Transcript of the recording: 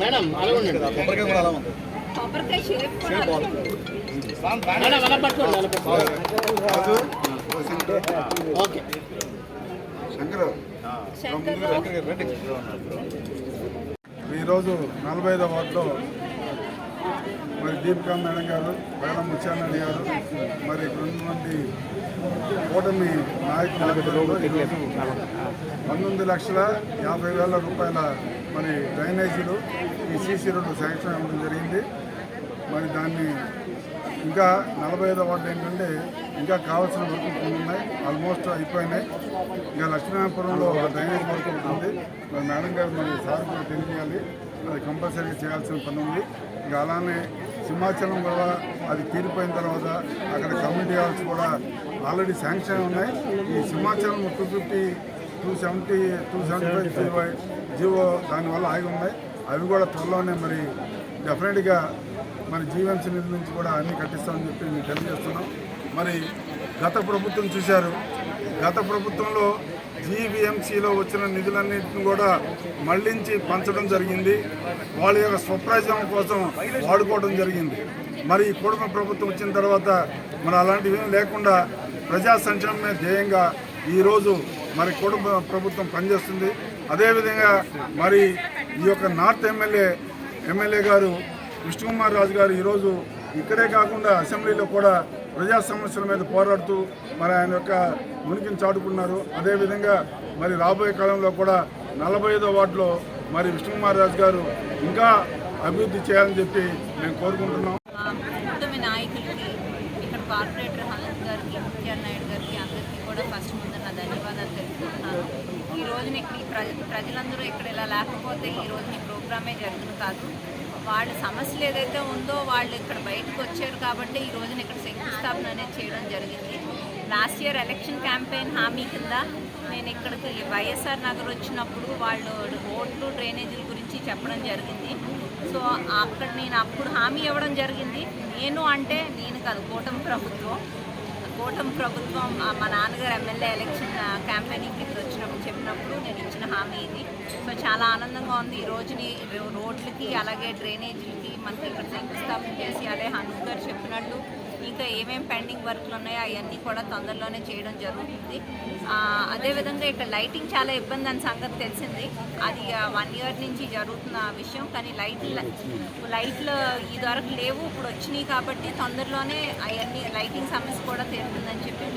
Madam అలా ఉండండి కొబ్బరికాయ కూడా అలా ఉంది కొబ్బరికాయ షేప్ కూడా మేడం అలా పట్టుకోండి అలా పట్టుకోండి రాజు, ఓ శంకర్. ఓకే. ఈరోజు నలభై ఐదో వార్డులో మరి దీపికా మేడం గారు వేల ముత్యానండి గారు మరి ఇక్కడ కూటమి నాయకులు పంతొమ్మిది లక్షల యాభై వేల రూపాయల మరి డ్రైనేజీలు ఈ సీసీ రోడ్డు శాంక్షన్ అవ్వడం జరిగింది. మరి దాన్ని ఇంకా నలభై ఐదో వార్డు ఏంటంటే ఇంకా కావాల్సిన వర్క్ కొన్ని ఉన్నాయి ఆల్మోస్ట్ అయిపోయినాయి. ఇంకా లక్ష్మీనారాయణపురంలో ఒక డ్రైనేజ్ వర్క్ ఉంటుంది మరి మేడం గారు మరి సార్ కూడా తెలియజేయాలి. అది కంపల్సరీగా చేయాల్సిన పని ఉంది. ఇంకా అలానే సింహాచలం కూడా అది తీరిపోయిన తర్వాత అక్కడ కమ్యూనిటీ హాల్స్ కూడా ఆల్రెడీ శాంక్షన్ ఉన్నాయి. ఈ Simhachalam two fifty two seventy two seventy five GO GO దానివల్ల ఆగి ఉన్నాయి. అవి కూడా త్వరలోనే మరి డెఫినెట్గా మరి జీవన్స్ నిధి నుంచి కూడా అన్ని కట్టిస్తామని చెప్పి మేము తెలియజేస్తున్నాం. మరి గత ప్రభుత్వం చూశారు. గత ప్రభుత్వంలో జీవీఎంసీలో వచ్చిన నిధులన్నింటిని కూడా మళ్ళించి పంచడం జరిగింది. వాళ్ళ యొక్క స్వప్రయోజనం కోసం వాడుకోవడం జరిగింది. మరి ఈ కుటుంబ ప్రభుత్వం వచ్చిన తర్వాత మరి అలాంటివి లేకుండా ప్రజా సంక్షేమమే ధ్యేయంగా ఈరోజు మరి కుటుంబ ప్రభుత్వం పనిచేస్తుంది. అదేవిధంగా మరి ఈ యొక్క నార్త్ ఎమ్మెల్యే ఎమ్మెల్యే గారు విష్ణుకుమార్ రాజు గారు ఈరోజు ఇక్కడే కాకుండా అసెంబ్లీలో కూడా ప్రజా సమస్యల మీద పోరాడుతూ మరి ఆయన యొక్క మునికిని చాటుకున్నారు. అదేవిధంగా మరి రాబోయే కాలంలో కూడా నలభై ఐదో వార్డులో మరి విష్ణుకుమార్ రాజు గారు ఇంకా అభివృద్ధి చేయాలని చెప్పి మేము కోరుకుంటున్నాం. కూటమి నాయకులకి ఇక్కడ కార్పొరేటర్ హనంత్ గారికి నాయుడు గారికి అందరికీ కూడా ఫస్ట్ ముందు నా ధన్యవాదాలు తెలుపుకుంటున్నాను. ఈ రోజున ఇక్కడ ప్రజలందరూ ఇక్కడ ఇలా లేకపోతే ఈ రోజున ప్రోగ్రామే జరుగుతుంది కాదు. వాళ్ళ సమస్యలు ఏదైతే ఉందో వాళ్ళు ఇక్కడ బయటకు వచ్చారు కాబట్టి ఈ రోజున ఇక్కడ శంకుస్థాపన అనేది చేయడం జరిగింది. లాస్ట్ ఇయర్ ఎలక్షన్ క్యాంపెయిన్ హామీ కింద నేను ఇక్కడికి వైఎస్ఆర్ నగర్ వచ్చినప్పుడు వాళ్ళు రోడ్లు డ్రైనేజీల గురించి చెప్పడం జరిగింది. సో అక్కడ నేను అప్పుడు హామీ ఇవ్వడం జరిగింది. నేను అంటే నేను కాదు కూటమి ప్రభుత్వం. కూటమి ప్రభుత్వం మా నాన్నగారు ఎమ్మెల్యే ఎలక్షన్ క్యాంపెయినింగ్ ఇక్కడ ఉన్నప్పుడు నేను ఇచ్చిన హామీ ఇది. సో చాలా ఆనందంగా ఉంది. ఈ రోజుని రోడ్లకి అలాగే డ్రైనేజీలకి మనకి ఇక్కడ శంకుస్థాపన చేసి అదే హనుక్ గారు చెప్పినట్టు ఇంకా ఏమేమి పెండింగ్ వర్క్లు ఉన్నాయో అవన్నీ కూడా తొందరలోనే చేయడం జరుగుతుంది. అదేవిధంగా ఇక్కడ లైటింగ్ చాలా ఇబ్బంది అని సంగతి తెలిసింది. అది వన్ ఇయర్ నుంచి జరుగుతున్న విషయం. కానీ లైట్లు లైట్లు ఈ లేవు. ఇప్పుడు వచ్చినాయి కాబట్టి తొందరలోనే అవన్నీ లైటింగ్ సమస్య కూడా తీరుతుందని చెప్పి